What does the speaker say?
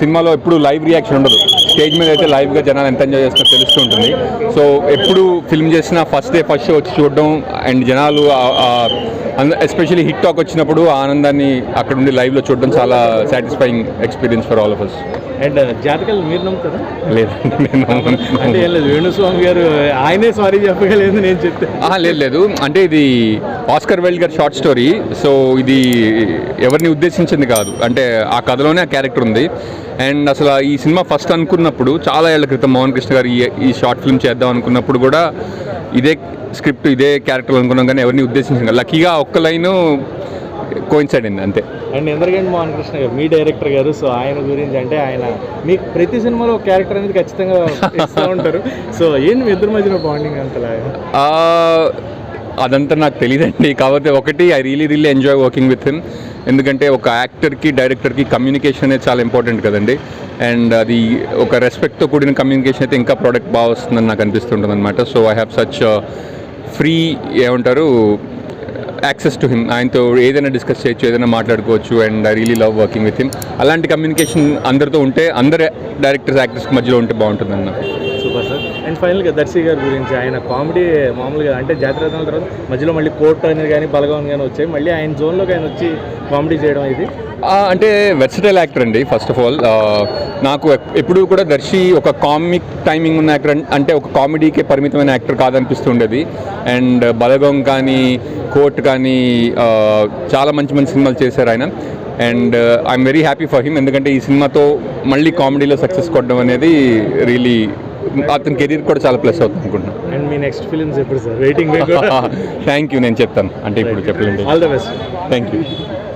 సినిమాలో ఎప్పుడు live reaction ఉండదు. స్టేజ్ మీద అయితే లైవ్గా జనాలు ఎంత ఎంజాయ్ చేస్తారో తెలుస్తూ ఉంటుంది. సో ఎప్పుడు ఫిల్మ్ చేసిన ఫస్ట్ డే ఫస్ట్ షో వచ్చి చూడడం అండ్ జనాలు ఎస్పెషల్లీ హిట్ టాక్ వచ్చినప్పుడు ఆనందాన్ని అక్కడ ఉండి లైవ్లో చూడడం చాలా satisfying experience for all of us and జాతకాలు మీరు నమ్ముతారా? నేను అంటే లేదు వేణుస్వామి గారు ఆయనే సారీ చెప్పగలేదు నేను చెప్తే లేదు లేదు. అంటే ఇది ఆస్కర్ వైల్డ్ గారి షార్ట్ స్టోరీ సో ఇది ఎవరిని ఉద్దేశించింది కాదు. అంటే ఆ కథలోనే ఆ క్యారెక్టర్ ఉంది. అండ్ అసలు ఈ సినిమా ఫస్ట్ అనుకున్నప్పుడు చాలా ఏళ్ళ క్రితం మోహన్ కృష్ణ గారు ఈ షార్ట్ ఫిల్మ్ చేద్దాం అనుకున్నప్పుడు కూడా ఇదే స్క్రిప్ట్ ఇదే క్యారెక్టర్ అనుకున్నాం కానీ ఎవరిని ఉద్దేశించింది కాదు. లక్కీగా ఒక్క లైను అయింది అంతే. అండ్ ఎందుకంటే మోహన్ కృష్ణ గారు మీ డైరెక్టర్ గారు సో ఆయన గురించి అంటే ఆయన మీకు ప్రతి సినిమాలో క్యారెక్టర్ అనేది ఖచ్చితంగా ఇస్తూ ఉంటారు. సో ఏంటి మీ ఇద్దరి మధ్యన బాండింగ్ అంతలాగా ఆ, అదంతా నాకు తెలియదండి. కాకపోతే ఒకటి I really really enjoy working with him ఎందుకంటే ఒక యాక్టర్కి డైరెక్టర్కి కమ్యూనికేషన్ అనేది చాలా ఇంపార్టెంట్ కదండి. అండ్ అది ఒక రెస్పెక్ట్తో కూడిన కమ్యూనికేషన్ అయితే ఇంకా ప్రోడక్ట్ బాగా వస్తుందని నాకు అనిపిస్తుంటుంది అనమాట so I have such free ఏమంటారు యాక్సెస్ టు హిమ్ ఆయనతో ఏదైనా డిస్కస్ చేయొచ్చు ఏదైనా మాట్లాడుకోవచ్చు and I really love working with him అలాంటి కమ్యూనికేషన్ అందరితో ఉంటే అందరు డైరెక్టర్స్ యాక్టర్స్ మధ్యలో ఉంటే బాగుంటుంది అన్న సూపర్ సార్ అండ్ ఫైనల్గా దర్శి గారి గురించి ఆయన కామెడీ మామూలుగా అంటే జాతీయ తర్వాత మధ్యలో మళ్ళీ కోర్టు అనేది కానీ బలగం కానీ వచ్చాయి. మళ్ళీ ఆయన జోన్లోకి ఆయన వచ్చి కామెడీ చేయడం ఇది. అంటే వెర్సటైల్ యాక్టర్ అండి ఫస్ట్ ఆఫ్ ఆల్ నాకు ఎప్- ఎప్పుడూ కూడా దర్శి ఒక కామిక్ టైమింగ్ ఉన్న యాక్టర్ అంటే ఒక కామెడీకే పరిమితమైన యాక్టర్ కాదనిపిస్తుండేది. అండ్ బలగం కానీ కోర్ట్ కానీ చాలా మంచి మంచి సినిమాలు చేశారు ఆయన. And I'm very happy for him ఎందుకంటే ఈ సినిమాతో మళ్ళీ కామెడీలో సక్సెస్ కొట్టడం అనేది రియలీ అతని కెరీర్ కూడా చాలా ప్లస్ అవుతుంది అనుకుంటున్నాను అండ్ మీ నెక్స్ట్ ఫిలిమ్స్ ఎప్పుడు సార్? వెయిటింగ్ థ్యాంక్ యూ నేను చెప్తాను. అంటే ఇప్పుడు చెప్పలేండి all the best thank you